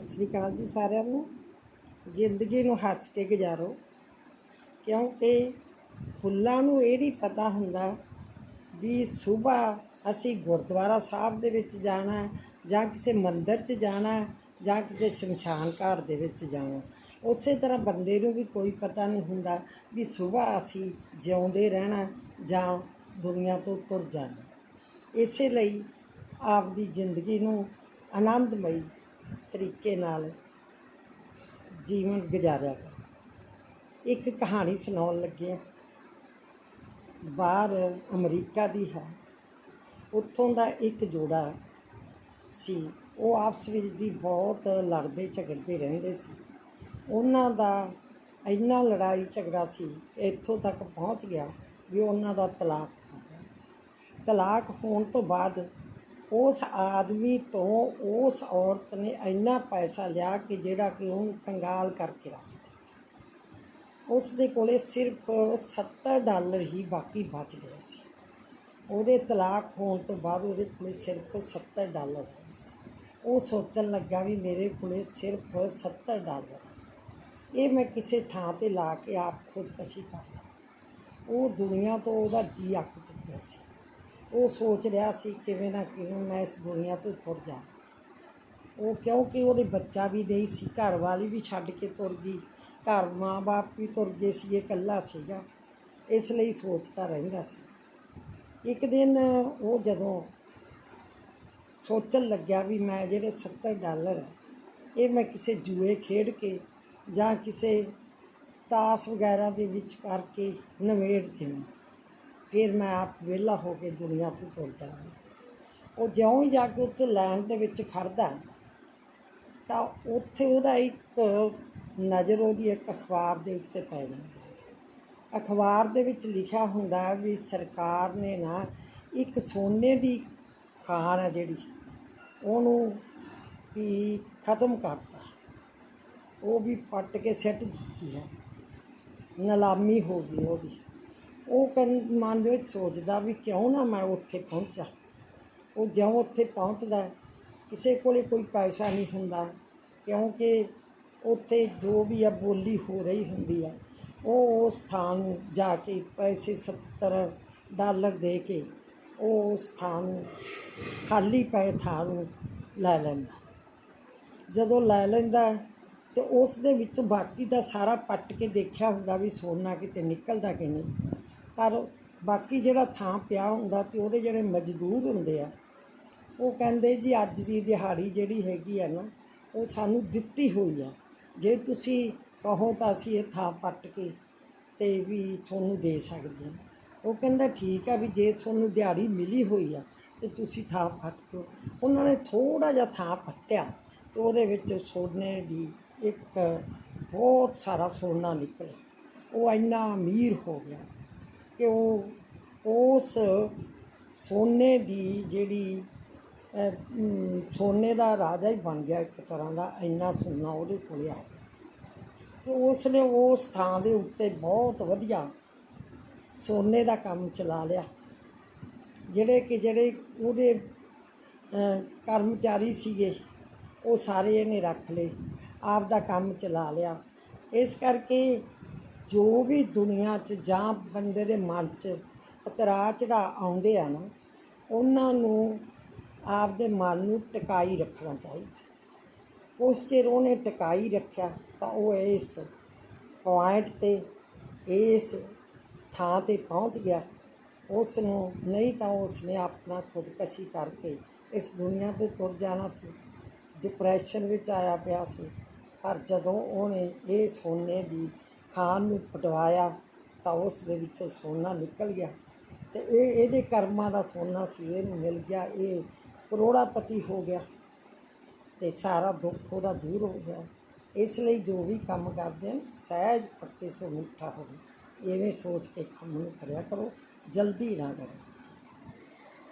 ਸਤਿ ਸ੍ਰੀ ਅਕਾਲ ਜੀ ਸਾਰਿਆਂ ਨੂੰ। ਜ਼ਿੰਦਗੀ ਨੂੰ ਹੱਸ ਕੇ ਗੁਜ਼ਾਰੋ। ਕਿਉਂਕਿ ਫੁੱਲਾਂ ਨੂੰ ਇਹ ਨਹੀਂ ਪਤਾ ਹੁੰਦਾ ਵੀ ਸਵੇਰ ਅਸੀਂ ਗੁਰਦੁਆਰਾ ਸਾਹਿਬ ਦੇ ਵਿੱਚ ਜਾਣਾ ਜਾਂ ਕਿਸੇ ਮੰਦਿਰ 'ਚ ਜਾਣਾ ਜਾਂ ਕਿਸੇ ਸ਼ਮਸ਼ਾਨ ਘਾਟ ਦੇ ਵਿੱਚ ਜਾਣਾ ਉਸੇ ਤਰ੍ਹਾਂ ਬੰਦੇ ਨੂੰ ਵੀ ਕੋਈ ਪਤਾ ਨਹੀਂ ਹੁੰਦਾ ਵੀ ਸਵੇਰ ਅਸੀਂ ਜਿਉਂਦੇ ਰਹਿਣਾ ਜਾਂ ਦੁਨੀਆ ਤੋਂ ਤੁਰ ਜਾਣਾ ਇਸੇ ਲਈ ਆਪਦੀ ਜ਼ਿੰਦਗੀ ਨੂੰ ਆਨੰਦਮਈ ਤਰੀਕੇ ਨਾਲ ਜੀਵਨ ਗੁਜ਼ਾਰਿਆ ਕਰ। ਇੱਕ ਕਹਾਣੀ ਸੁਣਾਉਣ ਲੱਗੇ ਹਾਂ। ਬਾਹਰ ਅਮਰੀਕਾ ਦੀ ਹੈ। ਉੱਥੋਂ ਦਾ ਇੱਕ ਜੋੜਾ ਸੀ। ਉਹ ਆਪਸ ਵਿੱਚ ਦੀ ਬਹੁਤ ਲੜਦੇ ਝਗੜਦੇ ਰਹਿੰਦੇ ਸੀ। ਉਹਨਾਂ ਦਾ ਇੰਨਾ ਲੜਾਈ ਝਗੜਾ ਸੀ, ਇੱਥੋਂ ਤੱਕ ਪਹੁੰਚ ਗਿਆ ਵੀ ਉਹਨਾਂ ਦਾ ਤਲਾਕ ਹੋ ਗਿਆ। ਤਲਾਕ ਹੋਣ ਤੋਂ ਬਾਅਦ ਉਸ ਆਦਮੀ ਤੋਂ ਉਸ ਔਰਤ ਨੇ ਇੰਨਾ ਪੈਸਾ ਲਿਆ ਕਿ ਜਿਹੜਾ ਕਿ ਉਹਨੂੰ ਕੰਗਾਲ ਕਰਕੇ ਰੱਖ ਦਿੱਤਾ। ਉਸ ਦੇ ਕੋਲੇ ਸਿਰਫ 70 ਡਾਲਰ ਹੀ ਬਾਕੀ ਬਚ ਗਿਆ ਸੀ। ਉਹਦੇ ਤਲਾਕ ਹੋਣ ਤੋਂ ਬਾਅਦ ਉਹਦੇ ਕੋਲੇ ਸਿਰਫ 70 ਡਾਲਰ ਹੋਏ ਸੀ। ਉਹ ਸੋਚਣ ਲੱਗਾ ਵੀ ਮੇਰੇ ਕੋਲੇ ਸਿਰਫ 70 ਡਾਲਰ ਇਹ ਮੈਂ ਕਿਸੇ ਥਾਂ ਤੇ ਲਾ ਕੇ ਆਪ ਖੁਦਕਸ਼ੀ ਕਰ ਲਾਂ ਉਹ ਦੁਨੀਆ ਤੋਂ ਉਹਦਾ ਜੀ ਅੱਕ ਚੁੱਕਿਆ ਸੀ। ਉਹ ਸੋਚ ਰਿਹਾ ਸੀ ਕਿਵੇਂ ਨਾ ਕਿਵੇਂ ਮੈਂ ਇਸ ਦੁਨੀਆ ਤੋਂ ਤੁਰ ਜਾ ਉਹ ਕਿਉਂਕਿ ਉਹਦੇ ਬੱਚਾ ਵੀ ਨਹੀਂ ਸੀ, ਘਰ ਵਾਲੀ ਵੀ ਛੱਡ ਕੇ ਤੁਰ ਗਈ, ਘਰ ਮਾਂ-ਬਾਪ ਵੀ ਤੁਰ ਗਏ ਸੀ, ਇਹ ਇਕੱਲਾ ਸੀਗਾ, ਇਸ ਲਈ ਸੋਚਦਾ ਰਹਿੰਦਾ ਸੀ। ਇੱਕ ਦਿਨ ਉਹ ਜਦੋਂ ਸੋਚਣ ਲੱਗਿਆ ਵੀ ਮੈਂ ਜਿਹੜੇ 70 ਡਾਲਰ ਹੈ, ਇਹ ਮੈਂ ਕਿਸੇ ਜੂਏ ਖੇਡ ਕੇ ਜਾਂ ਕਿਸੇ ਤਾਸ ਵਗੈਰਾ ਦੇ ਵਿੱਚ ਕਰਕੇ ਨਵੇੜ ਦੇਵਾਂ। ਫਿਰ ਮੈਂ ਆਪ ਵਿਹਲਾ ਹੋ ਕੇ ਦੁਨੀਆ ਤੋਂ ਤੁਰ ਜਾਂਦਾ ਉਹ ਜਿਉਂ ਹੀ ਜਾ ਕੇ ਉੱਥੇ ਲਾਈਨ ਦੇ ਵਿੱਚ ਖੜਦਾ ਤਾਂ ਉੱਥੇ ਉਹਦਾ ਇੱਕ ਨਜ਼ਰ ਉਹਦੀ ਇੱਕ ਅਖਬਾਰ ਦੇ ਉੱਤੇ ਪੈ ਜਾਂਦੀ। ਹੈ ਅਖਬਾਰ ਦੇ ਵਿੱਚ ਲਿਖਿਆ ਹੁੰਦਾ ਵੀ ਸਰਕਾਰ ਨੇ ਨਾ ਇੱਕ ਸੋਨੇ ਦੀ ਖਾਨ ਹੈ ਜਿਹੜੀ, ਉਹਨੂੰ ਵੀ ਖਤਮ ਕਰਤਾ। ਉਹ ਵੀ ਪੱਟ ਕੇ ਸਿੱਟ ਦਿੱਤੀ ਹੈ। ਨਲਾਮੀ ਹੋ ਗਈ ਉਹਦੀ। ਉਹ ਕਨ ਮਨ ਵਿੱਚ ਸੋਚਦਾ ਵੀ ਕਿਉਂ ਨਾ ਮੈਂ ਉੱਥੇ ਪਹੁੰਚਾ। ਉਹ ਜਿਉਂ ਉੱਥੇ ਪਹੁੰਚਦਾ ਕਿਸੇ ਕੋਲੇ ਕੋਈ ਪੈਸਾ ਨਹੀਂ ਹੁੰਦਾ ਕਿਉਂਕਿ ਉੱਥੇ ਜੋ ਵੀ ਆ ਬੋਲੀ ਹੋ ਰਹੀ ਹੁੰਦੀ ਆ ਉਹ ਉਸ ਥਾਂ ਨੂੰ ਜਾ ਕੇ ਪੈਸੇ 70 ਡਾਲਰ ਦੇ ਕੇ ਉਹ ਉਸ ਥਾਂ ਨੂੰ ਖਾਲੀ ਪਏ ਥਾਂ ਨੂੰ ਲੈ ਲੈਂਦਾ। ਜਦੋਂ ਲੈ ਲੈਂਦਾ ਹੈ, ਤੇ ਉਸ ਦੇ ਵਿੱਚੋਂ ਬਾਕੀ ਦਾ ਸਾਰਾ ਪੱਟ ਕੇ ਦੇਖਿਆ ਹੁੰਦਾ ਵੀ ਸੋਨਾ ਕਿਤੇ ਨਿਕਲਦਾ ਕਿ ਨਹੀਂ। ਪਰ ਬਾਕੀ ਜਿਹੜਾ ਥਾਂ ਪਿਆ ਹੁੰਦਾ ਤੇ ਉਹਦੇ ਜਿਹੜੇ ਮਜ਼ਦੂਰ ਹੁੰਦੇ ਆ, ਉਹ ਕਹਿੰਦੇ ਜੀ ਅੱਜ ਦੀ ਦਿਹਾੜੀ ਜਿਹੜੀ ਹੈਗੀ ਆ ਨਾ, ਉਹ ਸਾਨੂੰ ਦਿੱਤੀ ਹੋਈ ਆ। ਜੇ ਤੁਸੀਂ ਕਹੋ ਤਾਂ ਅਸੀਂ ਇਹ ਥਾਂ ਪੱਟ ਕੇ ਤੇ ਵੀ ਤੁਹਾਨੂੰ ਦੇ ਸਕਦੇ ਹਾਂ ਉਹ ਕਹਿੰਦਾ ਠੀਕ ਆ ਵੀ ਜੇ ਤੁਹਾਨੂੰ ਦਿਹਾੜੀ ਮਿਲੀ ਹੋਈ ਆ, ਤੇ ਤੁਸੀਂ ਥਾਂ ਪੱਟ ਦਿਓ। ਉਹਨਾਂ ਨੇ ਥੋੜਾ ਜਿਹਾ ਥਾਂ ਪੱਟਿਆ ਤੇ ਉਹਦੇ ਵਿੱਚ ਸੋਨੇ ਦੀ ਇੱਕ ਬਹੁਤ ਸਾਰਾ ਸੋਨਾ ਨਿਕਲਿਆ। ਉਹ ਇੰਨਾ ਅਮੀਰ ਹੋ ਗਿਆ। ਕਿ ਉਹ ਉਸ ਸੋਨੇ ਦੀ ਜਿਹੜੀ ਸੋਨੇ ਦਾ ਰਾਜਾ ਹੀ ਬਣ ਗਿਆ ਇੱਕ ਤਰ੍ਹਾਂ ਦਾ, ਇੰਨਾ ਸੋਨਾ ਉਹਦੇ ਕੋਲ ਆ ਗਿਆ। ਤੇ ਉਸ ਨੇ ਉਸ ਥਾਂ ਦੇ ਉੱਤੇ ਬਹੁਤ ਵਧੀਆ ਸੋਨੇ ਦਾ ਕੰਮ ਚਲਾ ਲਿਆ, ਜਿਹੜੇ ਕਿ ਜਿਹੜੇ ਉਹਦੇ ਕਰਮਚਾਰੀ ਸੀਗੇ, ਉਹ ਸਾਰੇ ਇਹਨੇ ਰੱਖ ਲਏ, ਆਪ ਦਾ ਕੰਮ ਚਲਾ ਲਿਆ। ਇਸ ਕਰਕੇ ਜੋ ਵੀ ਦੁਨੀਆ 'ਚ ਜਾਂ ਬੰਦੇ ਦੇ ਮਨ 'ਚ ਉਤਰਾ ਚੜਾ ਆਉਂਦੇ ਆ ਨਾ, ਉਹਨਾਂ ਨੂੰ ਆਪਦੇ ਮਨ ਨੂੰ ਟਿਕਾਈ ਰੱਖਣਾ ਚਾਹੀਦਾ। ਉਸ ਚਿਰ ਉਹਨੇ ਟਿਕਾਈ ਰੱਖਿਆ ਤਾਂ ਉਹ ਇਸ ਪੁਆਇੰਟ ਤੇ, ਇਸ ਥਾਂ ਤੇ ਪਹੁੰਚ ਗਿਆ। ਉਸ ਨੂੰ ਨਹੀਂ ਤਾਂ ਉਸ ਨੇ ਆਪਣਾ ਖੁਦਕਸ਼ੀ ਕਰਕੇ ਇਸ ਦੁਨੀਆ ਤੋਂ ਤੁਰ ਜਾਣਾ ਸੀ। ਡਿਪਰੈਸ਼ਨ ਵਿੱਚ ਆਇਆ ਪਿਆ ਸੀ। ਪਰ ਜਦੋਂ ਉਹਨੇ ਇਹ ਸੋਨੇ ਦੀ ਖਾਨ ਨੂੰ ਪਟਵਾਇਆ ਤਾਂ ਉਸ ਦੇ ਵਿੱਚੋਂ ਸੋਨਾ ਨਿਕਲ ਗਿਆ ਤੇ ਇਹ ਇਹਦੇ ਕਰਮਾਂ ਦਾ ਸੋਨਾ ਸੀ, ਇਹਨੂੰ ਮਿਲ ਗਿਆ, ਇਹ ਕਰੋੜਾਪਤੀ ਹੋ ਗਿਆ ਤੇ ਸਾਰਾ ਦੁੱਖ ਉਹਦਾ ਦੂਰ ਹੋ ਗਿਆ। ਇਸ ਲਈ ਜੋ ਵੀ ਕੰਮ ਕਰਦੇ ਨੇ ਸਹਿਜ ਪੱਕੇ ਸੋ ਮਿੱਠਾ ਹੋਵੇ ਐਵੇਂ ਸੋਚ ਕੇ ਕੰਮ ਨੂੰ ਕਰਿਆ ਕਰੋ, ਜਲਦੀ ਨਾ ਕਰੋ